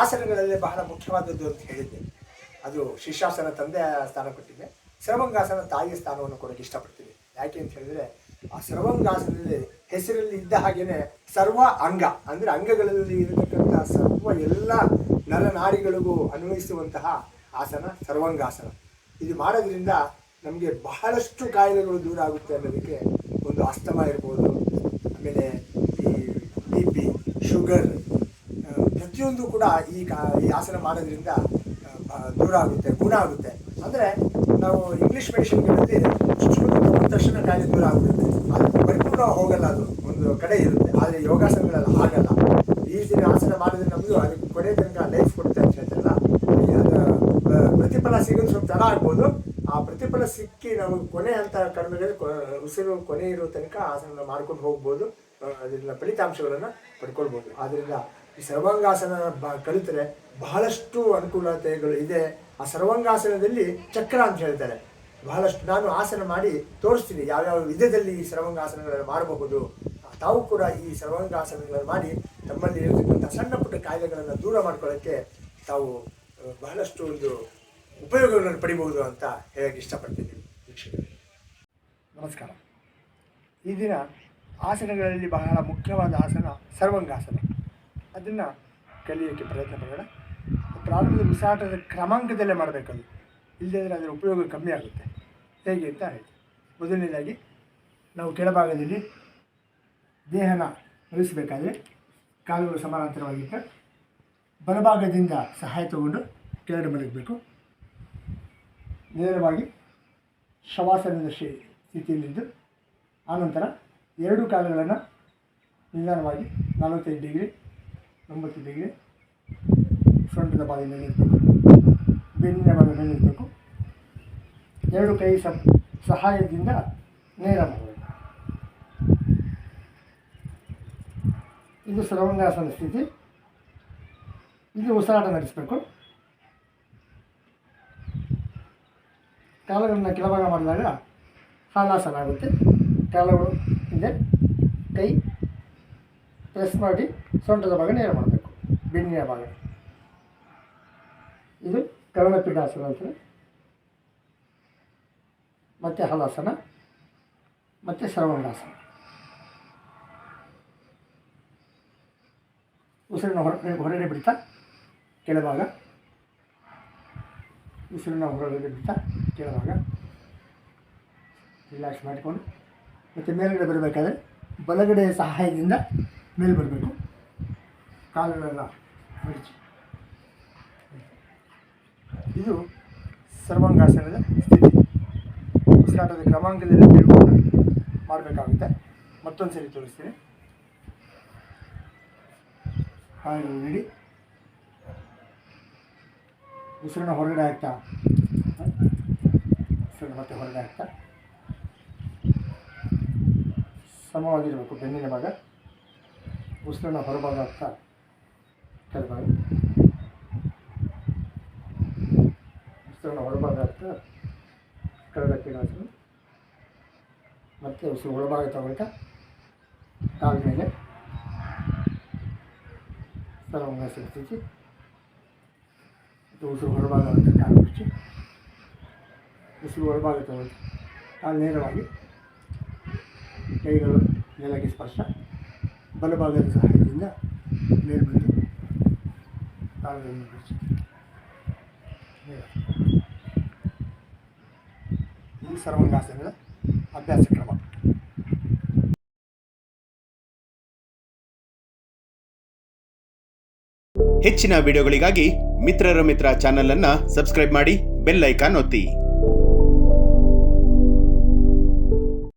ಆಸನಗಳಲ್ಲಿ ಬಹಳ ಮುಖ್ಯವಾದದ್ದು ಅಂತ ಹೇಳಿದ್ದೆ. ಅದು ಶಿಷ್ಯಾಸನ ತಂದೆ ಸ್ಥಾನ ಕೊಟ್ಟಿದ್ದೆ. ಸರ್ವಂಗಾಸನ ತಾಯಿಯ ಸ್ಥಾನವನ್ನು ಕೊಡೋಕೆ ಇಷ್ಟಪಡ್ತೀನಿ. ಯಾಕೆ ಅಂತ ಹೇಳಿದ್ರೆ, ಆ ಸರ್ವಂಗಾಸನದಲ್ಲಿ ಹೆಸರಲ್ಲಿ ಇದ್ದ ಹಾಗೆಯೇ ಸರ್ವ ಅಂಗ, ಅಂದ್ರೆ ಅಂಗಗಳಲ್ಲಿ ಇರತಕ್ಕಂತಹ ಸರ್ವ ಎಲ್ಲ ನರನಾಡಿಗಳಿಗೂ ಅನ್ವಯಿಸುವಂತಹ ಆಸನ ಸರ್ವಂಗಾಸನ. ಇದು ಮಾಡೋದ್ರಿಂದ ನಮಗೆ ಬಹಳಷ್ಟು ಕಾಯಿಲೆಗಳು ದೂರ ಆಗುತ್ತೆ ಅನ್ನೋದಕ್ಕೆ ಒಂದು ಅಸ್ತಮ ಇರ್ಬೋದು. ಆಮೇಲೆ ಈ ಬಿ ಪಿ, ಶುಗರ್ ಪ್ರತಿಯೊಂದು ಕೂಡ ಈ ಈ ಆಸನ ಮಾಡೋದ್ರಿಂದ ದೂರ ಆಗುತ್ತೆ, ಗುಣ ಆಗುತ್ತೆ. ಅಂದರೆ ನಾವು ಇಂಗ್ಲೀಷ್ ಮೆಡಿಷನ್ಗಳಲ್ಲಿ ತಗೊಂಡ ತಕ್ಷಣ ಕಾಯಿಲೆ ದೂರ ಆಗುತ್ತೆ. ಅದು ಪರಿಪೂರ್ಣ ಹೋಗಲ್ಲ ಅದು, ಒಂದು ಕಡೆ ಇರುತ್ತೆ. ಆದರೆ ಯೋಗಾಸನಗಳೆಲ್ಲ ಆಗಲ್ಲ ಈ ರೀತಿ ಆಸನ ಮಾಡಿದ್ರೆ ನಮಗೂ ಅದಕ್ಕೆ ಕೊನೆ ತನಕ ಲೈಫ್ ಕೊಡುತ್ತೆ ಅಂತ ಹೇಳ್ತಾರಲ್ಲ. ಪ್ರತಿಫಲ ಸಿಗೋದು ಸ್ವಲ್ಪ ತಡ ಆಗ್ಬೋದು. ಆ ಪ್ರತಿಫಲ ಸಿಕ್ಕಿ ನಮಗೆ ಕೊನೆ ಅಂತ ಕಡಿಮೆ ಉಸಿರು ಕೊನೆ ಇರೋ ತನಕ ಆಸನ ಮಾಡ್ಕೊಂಡು ಹೋಗ್ಬೋದು. ಅದರಿಂದ ಫಲಿತಾಂಶಗಳನ್ನು ಪಡ್ಕೊಳ್ಬೋದು. ಆದ್ದರಿಂದ ಈ ಸರ್ವಾಂಗಾಸನ ಬ, ಕಲಿತರೆ ಬಹಳಷ್ಟು ಅನುಕೂಲತೆಗಳು ಇದೆ. ಆ ಸರ್ವಾಂಗಾಸನದಲ್ಲಿ ಚಕ್ರ ಅಂತ ಹೇಳ್ತಾರೆ. ಬಹಳಷ್ಟು ನಾನು ಆಸನ ಮಾಡಿ ತೋರಿಸ್ತೀನಿ ಯಾವ್ಯಾವ ವಿಧದಲ್ಲಿ ಈ ಸರ್ವಾಂಗಾಸನಗಳನ್ನು ಮಾಡಬಹುದು. ತಾವು ಕೂಡ ಈ ಸರ್ವಾಂಗಾಸನಗಳನ್ನು ಮಾಡಿ ತಮ್ಮಲ್ಲಿ ಇರತಕ್ಕಂಥ ಸಣ್ಣ ಪುಟ್ಟ ಕಾಯಿಲೆಗಳನ್ನು ದೂರ ಮಾಡ್ಕೊಳ್ಳೋಕ್ಕೆ ತಾವು ಬಹಳಷ್ಟು ಒಂದು ಉಪಯೋಗಗಳನ್ನು ಪಡಿಬಹುದು ಅಂತ ಹೇಳಕ್ಕೆ ಇಷ್ಟಪಡ್ತೀನಿ ನಮಸ್ಕಾರ. ಈ ದಿನ ಆಸನಗಳಲ್ಲಿ ಬಹಳ ಮುಖ್ಯವಾದ ಆಸನ ಸರ್ವಂಗಾಸನ. ಅದನ್ನು ಕಲಿಯೋಕ್ಕೆ ಪ್ರಯತ್ನ ಪಡೋಣ. ಪ್ರಾರಂಭದ ಉಸಿರಾಟದ ಕ್ರಮಾಂಕದಲ್ಲೇ ಮಾಡಬೇಕದು. ಇಲ್ಲದಿದ್ದರೆ ಅದರ ಉಪಯೋಗ ಕಮ್ಮಿ ಆಗುತ್ತೆ. ಹೇಗೆ ಅಂತ ಹೇಳಿ. ಮೊದಲನೇದಾಗಿ, ನಾವು ಕೆಳಭಾಗದಲ್ಲಿ ದೇಹನ ನಡೆಸಬೇಕಾದ್ರೆ ಕಾಲುಗಳು ಸಮಾನಾಂತರವಾಗಿಟ್ಟು ಬಲಭಾಗದಿಂದ ಸಹಾಯ ತಗೊಂಡು ಕೆಳಗಡೆ ಮಲಗಬೇಕು ನೇರವಾಗಿ ಶವಾಸನದ ಸ್ಥಿತಿಯಲ್ಲಿದ್ದು, ಆನಂತರ ಎರಡು ಕಾಲುಗಳನ್ನು ನಿಧಾನವಾಗಿ ನಲವತ್ತೈದು ಡಿಗ್ರಿ ಒಂಬತ್ತು ಕಿವಿಗೆ ಸೊಂಟದ ಭಾಗ ನೆನಿರಬೇಕು ಬೆನ್ನಿನ ಭಾಗ ನೆನಿರಬೇಕು ಎರಡು ಕೈ ಸಹಾಯದಿಂದ ನೇರ ಮಾಡಬೇಕು ಇದು ಸರ್ವಂಗಾಸನ ಸ್ಥಿತಿ. ಇಲ್ಲಿ ಉಸಿರಾಟ ನಡೆಸಬೇಕು. ಕಾಲುಗಳನ್ನು ಕೆಳಭಾಗ ಮಾಡಿದಾಗ ಹಾಲಾಸನ ಆಗುತ್ತೆ ಕಾಲುಗಳು ಇದೆ. ಕೈ ಪ್ರೆಸ್ ಮಾಡಿ ಸೊಂಟದ ಭಾಗ ನೇರ ಮಾಡಬೇಕು ಬೆನ್ನಿನ ಭಾಗ. ಇದು ಕರ್ಣಪೀಠಾಸನ ಅಂತಾರೆ. ಮತ್ತು ಹಲಾಸನ, ಮತ್ತು ಶ್ರವಣಾಸನ. ಉಸಿರಿನ ಹೊರ ಹೊರಗಡೆ ಬಿಡ್ತಾ, ಕೆಳಭಾಗ. ಉಸಿರಿನ ಹೊರಗಡೆ ಬಿಡ್ತಾ, ಕೆಳಭಾಗ. ರಿಲ್ಯಾಕ್ಸ್ ಮಾಡಿಕೊಂಡು, ಮತ್ತು ಮೇಲುಗಡೆ ಬರಬೇಕಾದ್ರೆ ಬಲಗಡೆಯ ಸಹಾಯದಿಂದ ಮೇಲೆ ಬರಬೇಕು. ಕಾಲುಗಳೆಲ್ಲ ಮಡಚಿ ಇದು ಸರ್ವಾಂಗಾಸನದ ಸ್ಥಿತಿ. ಉಸಿರಾಟದ ಕ್ರಮಾಂಕದಲ್ಲಿ ತಿಳ್ಕೊಂಡು ಮಾಡಬೇಕಾಗುತ್ತೆ. ಮತ್ತೊಂದು ಸರಿ ತೋರಿಸ್ತೀನಿ. ಹಾಗೆ ನೀಡಿ. ಉಸಿರನ್ನ ಹೊರಗಡೆ ಹಾಕ್ತಾ. ಉಸಿರನ್ನ ಮತ್ತೆ ಹೊರಗಡೆ ಹಾಕ್ತಾ. ಸಮವಾಗಿರಬೇಕು ಬೆನ್ನಿನ ಭಾಗ. ಉಸಿರನ್ನ ಹೊರಭಾಗ ಆಗ್ತಾ ಕೆಳಭಾಗ ಉಸಿರನ್ನ ಹೊರಭಾಗ ಆಗ್ತಾ ಕೆಳಗಕ್ಕೆ ಕೀಳಾಸನ ಮತ್ತೆ ಉಸಿರು ಒಳಭಾಗ ತಗೊಳ್ತಾ ಕಾಲ ಮೇಲೆ ಸರ್ವಂಗಾಸನ ಸಿಗ್ತೈತಿ ಉಸಿರು ಹೊರಭಾಗ ಅಂತ ಕಾಲು ಬಿಚ್ಚಿ ಉಸಿರು ಒಳಭಾಗ ತಗೊಳ್ತಾ ಕಾಲು ನೇರವಾಗಿ ಕೈಗಳು ನೆಲಕ್ಕೆ ಸ್ಪರ್ಶ ಬಲಭಾಗದ ಸಹಾಯದಿಂದ ಮೇಲೆ ಬಂದು ನೇರ. ಸರ್ವಂಗಾಸನದ ಅಭ್ಯಾಸ ಕ್ರಮ ಹೆಚ್ಚಿನ ವಿಡಿಯೋಗಳಿಗಾಗಿ ಮಿತ್ರರ ಮಿತ್ರ ಚಾನೆಲ್ ಅನ್ನ ಸಬ್ಸ್ಕ್ರೈಬ್ ಮಾಡಿ ಬೆಲ್ ಐಕಾನ್ ಒತ್ತಿ